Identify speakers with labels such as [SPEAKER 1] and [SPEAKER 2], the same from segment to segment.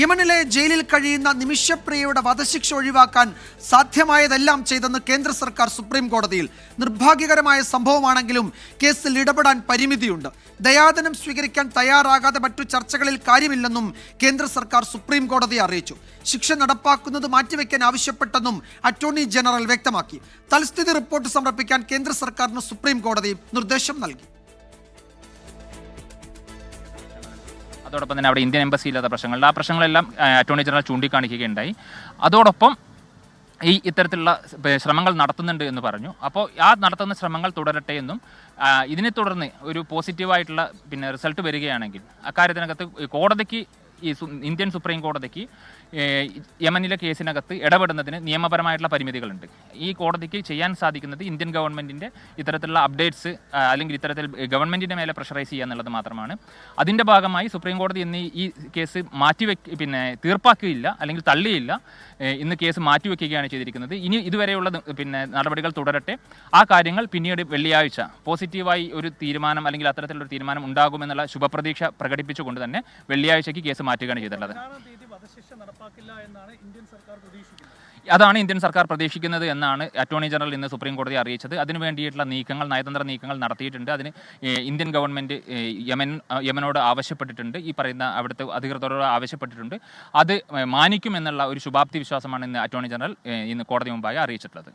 [SPEAKER 1] യമനിലെ ജയിലിൽ കഴിയുന്ന നിമിഷപ്രിയയുടെ വധശിക്ഷ ഒഴിവാക്കാൻ സാധ്യമായതെല്ലാം ചെയ്തെന്ന് കേന്ദ്ര സർക്കാർ സുപ്രീം കോടതിയിൽ നിർഭാഗ്യകരമായ സംഭവമാണെങ്കിലും കേസിൽ ഇടപെടാൻ പരിമിതിയുണ്ട്. ദയാദനം സ്വീകരിക്കാൻ തയ്യാറാകാതെ മറ്റു ചർച്ചകളിൽ കാര്യമില്ലെന്നും കേന്ദ്ര സർക്കാർ സുപ്രീം കോടതിയെ അറിയിച്ചു. ശിക്ഷ നടപ്പാക്കുന്നത് മാറ്റിവെക്കാൻ ആവശ്യപ്പെട്ടെന്നും അറ്റോർണി ജനറൽ വ്യക്തമാക്കി. തൽസ്ഥിതി റിപ്പോർട്ട് സമർപ്പിക്കാൻ കേന്ദ്ര സർക്കാരിന് സുപ്രീം കോടതി നിർദ്ദേശം നൽകി.
[SPEAKER 2] അതോടൊപ്പം തന്നെ അവിടെ ഇന്ത്യൻ എംബസി ഇല്ലാത്ത പ്രശ്നങ്ങളുണ്ട്. ആ പ്രശ്നങ്ങളെല്ലാം അറ്റോർണി ജനറൽ ചൂണ്ടിക്കാണിക്കുകയുണ്ടായി. അതോടൊപ്പം ഈ ഇത്തരത്തിലുള്ള ശ്രമങ്ങൾ നടത്തുന്നുണ്ട് എന്ന് പറഞ്ഞു. അപ്പോൾ ആ നടത്തുന്ന ശ്രമങ്ങൾ തുടരട്ടെ എന്നും ഇതിനെ തുടർന്ന് ഒരു പോസിറ്റീവായിട്ടുള്ള പിന്നെ റിസൾട്ട് വരികയാണെങ്കിൽ അക്കാര്യത്തിനകത്ത് കോടതിക്ക് ഈ ഇന്ത്യൻ സുപ്രീം കോടതിക്ക് യമനിലെ കേസിനകത്ത് ഇടപെടുന്നതിന് നിയമപരമായിട്ടുള്ള പരിമിതികളുണ്ട്. ഈ കോടതിക്ക് ചെയ്യാൻ സാധിക്കുന്നത് ഇന്ത്യൻ ഗവൺമെന്റിന്റെ ഇത്തരത്തിലുള്ള അപ്ഡേറ്റ്സ് അല്ലെങ്കിൽ ഇത്തരത്തിൽ ഗവൺമെന്റിന്റെ മേലെ പ്രഷറൈസ് ചെയ്യുക എന്നുള്ളത് മാത്രമാണ്. അതിന്റെ ഭാഗമായി സുപ്രീം കോടതി ഇന്ന് ഈ കേസ് മാറ്റിവെക്ക് പിന്നെ തീർപ്പാക്കുകയില്ല അല്ലെങ്കിൽ തള്ളിയില്ല. ഇന്ന് കേസ് മാറ്റിവെക്കുകയാണ് ചെയ്തിരിക്കുന്നത്. ഇനി ഇതുവരെയുള്ള പിന്നെ നടപടികൾ തുടരട്ടെ. ആ കാര്യങ്ങൾ പിന്നീട് വെള്ളിയാഴ്ച പോസിറ്റീവായി ഒരു തീരുമാനം അല്ലെങ്കിൽ അത്തരത്തിലുള്ള തീരുമാനം ഉണ്ടാകുമെന്നുള്ള ശുഭപ്രതീക്ഷ പ്രകടിപ്പിച്ചുകൊണ്ട് തന്നെ വെള്ളിയാഴ്ചയ്ക്ക് കേസ് മാറ്റുകയാണ് ചെയ്തിട്ടുള്ളത്. അതാണ് ഇന്ത്യൻ സർക്കാർ പ്രതീക്ഷിക്കുന്നത് എന്നാണ് അറ്റോർണി ജനറൽ ഇന്ന് സുപ്രീം കോടതി അറിയിച്ചത്. അതിനു വേണ്ടിയിട്ടുള്ള നീക്കങ്ങൾ നയതന്ത്ര നീക്കങ്ങൾ നടത്തിയിട്ടുണ്ട്. അതിന് ഇന്ത്യൻ ഗവൺമെന്റ് യമൻ യമനോട് ആവശ്യപ്പെട്ടിട്ടുണ്ട്. ഈ പറയുന്ന അവിടുത്തെ അധികൃതരോട് ആവശ്യപ്പെട്ടിട്ടുണ്ട്. അത് മാനിക്കുമെന്നുള്ള മാനിക്കും എന്നുള്ള ഒരു ശുഭാപ്തി വിശ്വാസമാണ് ഇന്ന് അറ്റോർണി ജനറൽ ഇന്ന് കോടതി മുമ്പായി അറിയിച്ചിട്ടുള്ളത്.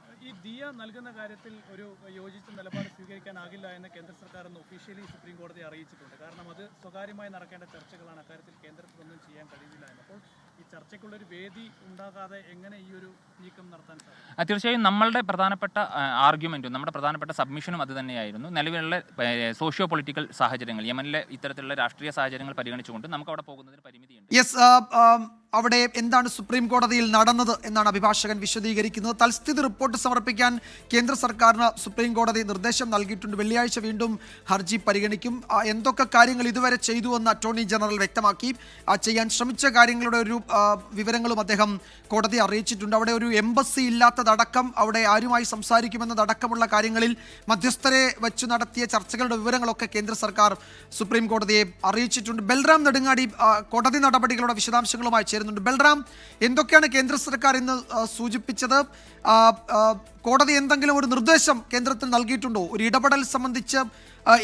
[SPEAKER 3] നൽകുന്ന കാര്യത്തിൽ ഒരു യോജിച്ച നിലപാട് സ്വീകരിക്കാനാകില്ല എന്ന് കേന്ദ്ര സർക്കാർ ഇന്ന് ഒഫീഷ്യലി സുപ്രീം കോടതി അറിയിച്ചിട്ടുണ്ട്. കാരണം അത് സ്വകാര്യമായി നടക്കേണ്ട ചർച്ചകളാണ് അക്കാര്യത്തിൽ കേന്ദ്രത്തിനൊന്നും ചെയ്യാൻ കഴിയില്ല അപ്പോൾ ഈ ചർച്ചയ്ക്കുള്ളൊരു വേദി ഉണ്ടാകാതെ എങ്ങനെ ഈ ഒരു നീക്കം നടത്താൻ സാധിക്കും?
[SPEAKER 2] തീർച്ചയായും നമ്മളുടെ പ്രധാനപ്പെട്ട ആർഗ്യുമെന്റും നമ്മുടെ പ്രധാനപ്പെട്ട സബ്മിഷനും അത് തന്നെയായിരുന്നു. നിലവിലുള്ള സോഷ്യോ പൊളിറ്റിക്കൽ സാഹചര്യങ്ങൾ യമനിലെ ഇത്തരത്തിലുള്ള രാഷ്ട്രീയ സാഹചര്യങ്ങൾ പരിഗണിച്ചുകൊണ്ട് നമുക്ക് അവിടെ പോകുന്നതിന് പരിമിതിയുണ്ട്.
[SPEAKER 1] യെസ് അവിടെ എന്താണ് സുപ്രീം കോടതിയിൽ നടന്നത് എന്നാണ് അഭിഭാഷകൻ വിശദീകരിക്കുന്നത്. തൽസ്ഥിതി റിപ്പോർട്ട് സമർപ്പിക്കാൻ കേന്ദ്ര സർക്കാരിന് സുപ്രീം കോടതി നിർദ്ദേശം നൽകിയിട്ടുണ്ട്. വെള്ളിയാഴ്ച വീണ്ടും ഹർജി പരിഗണിക്കും. എന്തൊക്കെ കാര്യങ്ങൾ ഇതുവരെ ചെയ്തു എന്ന് അറ്റോർണി ജനറൽ വ്യക്തമാക്കി. ചെയ്യാൻ ശ്രമിച്ച കാര്യങ്ങളുടെ ഒരു വിവരങ്ങളും അദ്ദേഹം കോടതി അറിയിച്ചിട്ടുണ്ട്. അവിടെ ഒരു എംബസി ഇല്ലാത്തതടക്കം അവിടെ ആരുമായി സംസാരിക്കുമെന്നതടക്കമുള്ള കാര്യങ്ങളിൽ മധ്യസ്ഥരെ വെച്ച് നടത്തിയ ചർച്ചകളുടെ വിവരങ്ങളൊക്കെ കേന്ദ്ര സർക്കാർ സുപ്രീം കോടതിയെ അറിയിച്ചിട്ടുണ്ട്. ബൽറാം നെടുങ്ങാടി കോടതി നടപടികളുടെ വിശദാംശങ്ങളുമായി ചേരുന്നുണ്ട് ബൽറാം എന്തൊക്കെയാണ് കേന്ദ്ര സർക്കാർ ഇന്ന് സൂചിപ്പിച്ചത്? കോടതി എന്തെങ്കിലും ഒരു നിർദ്ദേശം കേന്ദ്രത്തിന് നൽകിയിട്ടുണ്ടോ? ഒരു ഇടപെടൽ സംബന്ധിച്ച്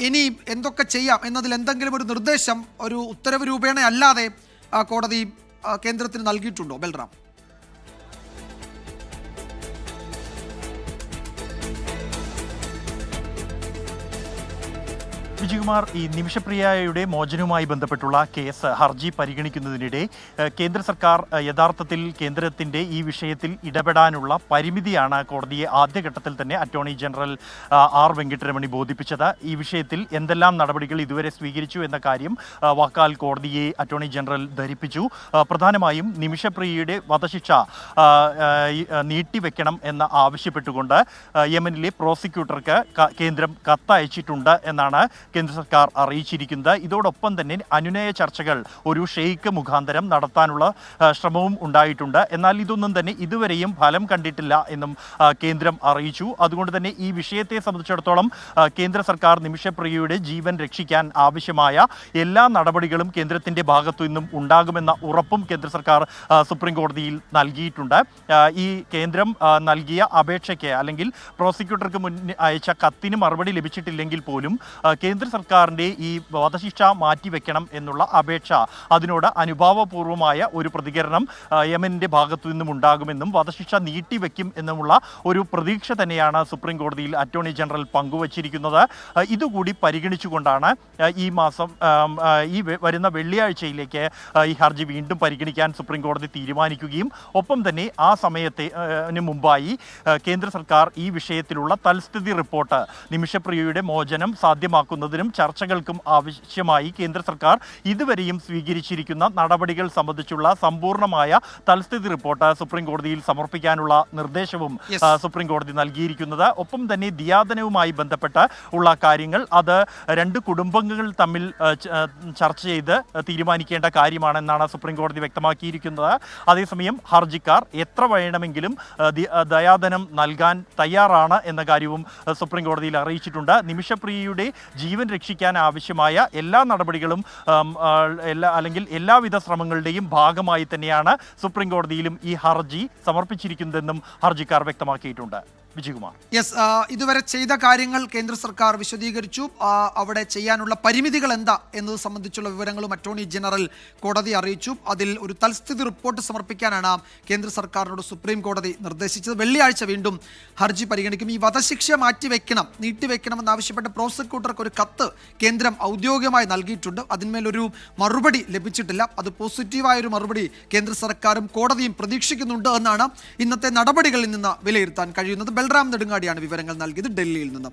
[SPEAKER 1] ഇനി എന്തൊക്കെ ചെയ്യാം എന്നതിൽ എന്തെങ്കിലും ഒരു നിർദ്ദേശം ഒരു ഉത്തരവ് രൂപേണ അല്ലാതെ കോടതി കേന്ദ്രത്തിന് നൽകിയിട്ടുണ്ടോ? ബൽറാം.
[SPEAKER 4] വിജയകുമാർ ഈ നിമിഷപ്രിയയുടെ മോചനവുമായി ബന്ധപ്പെട്ടുള്ള കേസ് ഹർജി പരിഗണിക്കുന്നതിനിടെ കേന്ദ്ര സർക്കാർ യഥാർത്ഥത്തിൽ കേന്ദ്രത്തിന്റെ ഈ വിഷയത്തിൽ ഇടപെടാനുള്ള പരിമിതിയാണ് കോടതിയെ ആദ്യഘട്ടത്തിൽ തന്നെ അറ്റോർണി ജനറൽ ആർ വെങ്കിട്ടരമണി ബോധിപ്പിച്ചത്. ഈ വിഷയത്തിൽ എന്തെല്ലാം നടപടികൾ ഇതുവരെ സ്വീകരിച്ചു എന്ന കാര്യം വാക്കാൽ കോടതിയെ അറ്റോർണി ജനറൽ ധരിപ്പിച്ചു. പ്രധാനമായും നിമിഷപ്രിയയുടെ വധശിക്ഷ നീട്ടിവെക്കണം എന്ന് ആവശ്യപ്പെട്ടുകൊണ്ട് യമനിലെ പ്രോസിക്യൂട്ടർക്ക് കേന്ദ്രം കത്തയച്ചിട്ടുണ്ട് എന്നാണ് കേന്ദ്ര സർക്കാർ അറിയിച്ചിരിക്കുന്നത്. ഇതോടൊപ്പം തന്നെ അനുനയ ചർച്ചകൾ ഒരു ഷെയ്ക്ക് മുഖാന്തരം നടത്താനുള്ള ശ്രമവും ഉണ്ടായിട്ടുണ്ട്. എന്നാൽ ഇതൊന്നും തന്നെ ഇതുവരെയും ഫലം കണ്ടിട്ടില്ല എന്നും കേന്ദ്രം അറിയിച്ചു. അതുകൊണ്ട് തന്നെ ഈ വിഷയത്തെ സംബന്ധിച്ചിടത്തോളം കേന്ദ്ര സർക്കാർ നിമിഷപ്രിയയുടെ ജീവൻ രക്ഷിക്കാൻ ആവശ്യമായ എല്ലാ നടപടികളും കേന്ദ്രത്തിന്റെ ഭാഗത്തു നിന്നും ഉണ്ടാകുമെന്ന ഉറപ്പും കേന്ദ്ര സർക്കാർ സുപ്രീം കോടതിയിൽ നൽകിയിട്ടുണ്ട്. ഈ കേന്ദ്രം നൽകിയ അപേക്ഷയ്ക്ക് അല്ലെങ്കിൽ പ്രോസിക്യൂട്ടർക്ക് മുന്നിൽ അയച്ച കത്തിന് മറുപടി ലഭിച്ചിട്ടില്ലെങ്കിൽ പോലും ആ, കേന്ദ്ര സർക്കാരിന്റെ ഈ വധശിക്ഷ മാറ്റിവെക്കണം എന്നുള്ള അപേക്ഷ അതിനോട് അനുഭാവപൂർവമായ ഒരു പ്രതികരണം യമന്റെ ഭാഗത്തു നിന്നും ഉണ്ടാകുമെന്നും വധശിക്ഷ നീട്ടിവെക്കും എന്നുമുള്ള ഒരു പ്രതീക്ഷ തന്നെയാണ് സുപ്രീം കോടതിയിൽ അറ്റോർണി ജനറൽ പങ്കുവച്ചിരിക്കുന്നത്. ഇതുകൂടി പരിഗണിച്ചുകൊണ്ടാണ് ഈ മാസം ഈ വരുന്ന വെള്ളിയാഴ്ചയിലേക്ക് ഈ ഹർജി വീണ്ടും പരിഗണിക്കാൻ സുപ്രീം കോടതി തീരുമാനിക്കുകയും ഒപ്പം തന്നെ ആ സമയത്തെ മുമ്പായി കേന്ദ്ര സർക്കാർ ഈ വിഷയത്തിലുള്ള തൽസ്ഥിതി റിപ്പോർട്ട് നിമിഷപ്രിയയുടെ മോചനം സാധ്യമാക്കുന്നതിനും ചർച്ചകൾക്കും ആവശ്യമായി കേന്ദ്ര സർക്കാർ ഇതുവരെയും സ്വീകരിച്ചിരിക്കുന്ന നടപടികൾ സംബന്ധിച്ചുള്ള സമ്പൂർണമായ തൽസ്ഥിതി റിപ്പോർട്ട് സുപ്രീം കോടതിയിൽ സമർപ്പിക്കാനുള്ള നിർദ്ദേശവും സുപ്രീംകോടതി സുപ്രീം കോടതി നൽകിയിരിക്കുന്നത്. ഒപ്പം തന്നെ ദിയാദനവുമായി ബന്ധപ്പെട്ട് ഉള്ള കാര്യങ്ങൾ അത് രണ്ട് കുടുംബങ്ങൾ തമ്മിൽ ചർച്ച ചെയ്ത് തീരുമാനിക്കേണ്ട കാര്യമാണെന്നാണ് സുപ്രീം കോടതി വ്യക്തമാക്കിയിരിക്കുന്നത്. അതേസമയം ഹർജിക്കാർ എത്ര വേണമെങ്കിലും ദയാദനം നൽകാൻ തയ്യാറാണ് എന്ന കാര്യവും സുപ്രീംകോടതിയിൽ സുപ്രീം കോടതിയിൽ അറിയിച്ചിട്ടുണ്ട്. നിമിഷപ്രിയയുടെ ജീവൻ ജീവൻ രക്ഷിക്കാൻ ആവശ്യമായ എല്ലാ നടപടികളും എല്ലാ അല്ലെങ്കിൽ എല്ലാവിധ ശ്രമങ്ങളുടെയും ഭാഗമായി തന്നെയാണ് സുപ്രീം കോടതിയിലും ഈ ഹർജി സമർപ്പിച്ചിരിക്കുന്നതെന്നും ഹർജിക്കാർ വ്യക്തമാക്കിയിട്ടുണ്ട്. വിജയകുമാർ.
[SPEAKER 1] യെസ് ഇതുവരെ ചെയ്ത കാര്യങ്ങൾ കേന്ദ്ര സർക്കാർ വിശദീകരിച്ചു. അവിടെ ചെയ്യാനുള്ള പരിമിതികൾ എന്താ എന്നത് സംബന്ധിച്ചുള്ള വിവരങ്ങളും അറ്റോർണി ജനറൽ കോടതി അറിയിച്ചു. അതിൽ ഒരു തൽസ്ഥിതി റിപ്പോർട്ട് സമർപ്പിക്കാനാണ് കേന്ദ്ര സർക്കാരിനോട് സുപ്രീം കോടതി നിർദ്ദേശിച്ചത്. വെള്ളിയാഴ്ച വീണ്ടും ഹർജി പരിഗണിക്കും. ഈ വധശിക്ഷ മാറ്റിവെക്കണം നീട്ടിവെക്കണമെന്നാവശ്യപ്പെട്ട് പ്രോസിക്യൂട്ടർക്ക് ഒരു കത്ത് കേന്ദ്രം ഔദ്യോഗികമായി നൽകിയിട്ടുണ്ട്. അതിന്മേലൊരു മറുപടി ലഭിച്ചിട്ടില്ല. അത് പോസിറ്റീവായ ഒരു മറുപടി കേന്ദ്ര സർക്കാരും കോടതിയും പ്രതീക്ഷിക്കുന്നുണ്ട് എന്നാണ് ഇന്നത്തെ നടപടികളിൽ നിന്ന് വിലയിരുത്താൻ കഴിയുന്നത്. ബൽറാം നെടുങ്ങാടിയാണ് വിവരങ്ങൾ നൽകിയത് ഡൽഹിയിൽ നിന്ന്.